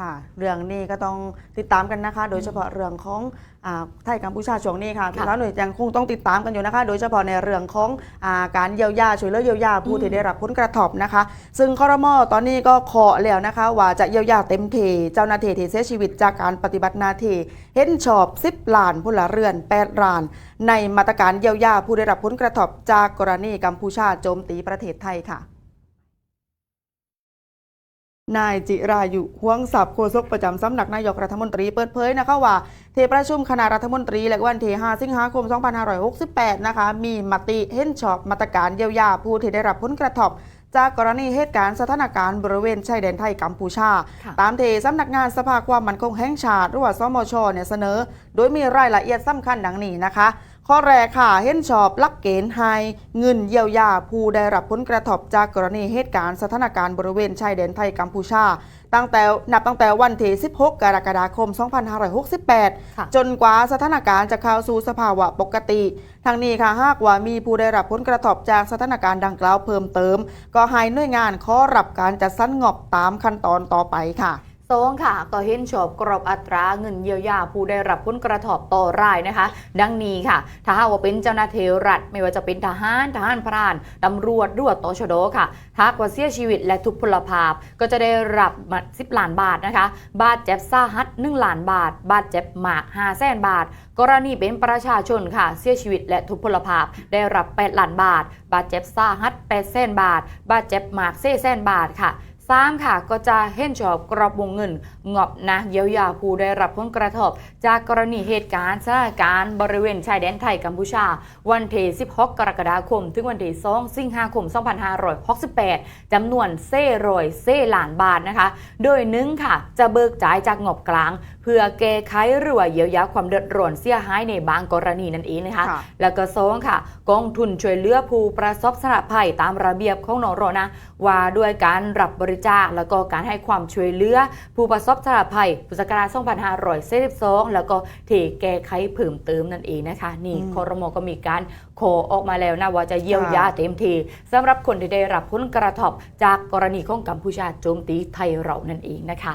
ค่ะเรื่องนี้ก็ต้องติดตามกันนะคะ โดยเฉพาะเรื่องของอ่าไทยกัมพูชาช่วงนี้ค่ะพี่น้องหน่วยยังคงต้องติดตามกันอยู่นะคะ โดยเฉพาะในเรื่องของอาการเยียวยาช่วยเหลือเยียวยาผู้อืมที่ได้รับผลกระทบนะคะ ซึ่งคอรมอตอนนี้ก็ขอแล้วนะคะ ว่าจะเยียวยาเต็มทีเจ้าหน้าที่ที่เสียชีวิตจากการปฏิบัติหน้าที่เห็นชอบ 10ล้านพลเรือน 8ล้าน ในมาตรการเยียวยาผู้ได้รับผลกระทบจากกรณีกัมพูชาโจมตีประเทศไทยค่ะ นายจิรายุห่วงศัพย์โฆษกประจำสำนักนายกรัฐมนตรีเปิดเผยนะคะว่าเทประชุมคณะรัฐมนตรีและวันที่5สิงหาคม 2568 นะคะ มีมติเห็นชอบมาตรการเยียวยาผู้ที่ได้รับผลกระทบจากกรณีเหตุการณ์สถานการณ์บริเวณชายแดนไทยกัมพูชาค่ะตามที่สำนักงานสภาความมั่นคงแห่งชาติหรือว่าสมชเนี่ยเสนอ โดยมีรายละเอียดสำคัญดังนี้นะคะ ข้อแรกค่ะ เห็นชอบลักเกณฑ์ให้เงินเยียวยาผู้ได้รับผลกระทบจากกรณีเหตุการณ์สถานการณ์บริเวณชายแดนไทยกัมพูชา ตั้งแต่นับตั้งแต่วันที่ 16 กรกฎาคม 2568 จนกว่าสถานการณ์จะเข้าสู่สภาวะปกติทางนี้ค่ะหากว่ามีผู้ได้รับผลกระทบจากสถานการณ์ดังกล่าวเพิ่มเติม ก็ให้หน่วยงานขอรับการจัดสรรงบตามขั้นตอนต่อไปค่ะ สองค่ะก็เห็นชอบกรอบอัตราเงินเยียวยาผู้ได้รับผลกระทบต่อรายนะคะ ดังนี้ค่ะ ถ้าหากว่าเป็นเจ้าหน้าที่รัฐไม่ว่าจะเป็นทหารทหารพรานตำรวจรวจตชดค่ะถ้าหากว่าเสียชีวิตและทุพพลภาพ ก็จะได้รับมา10ล้านบาทนะคะ บาดเจ็บสาหัส1ล้านบาท บาดเจ็บหมาก5แสนบาท กรณีเป็นประชาชนค่ะ เสียชีวิตและทุพพลภาพ ได้รับ8ล้านบาท บาดเจ็บสาหัส8แสนบาท บาดเจ็บหมาก4แสนบาทค่ะ สามค่ะ ก็จะเห็นชอบกรอบวงเงิน งบนะเยียวยาผู้ได้รับผลกระทบ จากกรณีเหตุการณ์สถานการณ์บริเวณชายแดนไทยกัมพูชา วันที่ 16 กรกฎาคม ถึงวันที่ 2 สิงหาคม 2568จำนวนเซ่รอยเซ่หลานบาทนะคะ โดยหนึ่งค่ะ จะเบิกจ่ายจากงบกลาง เพื่อแก้ไขหรือว่าเยียวยาความเดือดร้อนเสียหายในบางกรณีนั่นเองนะคะค่ะแล้วก็สองค่ะ กองทุนช่วยเหลือผู้ประสบสาธารณภัยตามระเบียบของนรนะว่าด้วยการรับบริจาแล้วก็การให้ความช่วยเหลือผู้ประสบสาธารภัยพุทธศักราช2542แล้วก็ที่แก้ไขเพิ่มเติมนั่นเองนะคะ นี่คอรมอก็มีการโคออกมาแล้วนะว่าจะเยียวยาเต็มทีสำหรับคนที่ได้รับผลกระทบจากกรณีของกัมพูชาโจมตีไทยเรานั่นเองนะคะ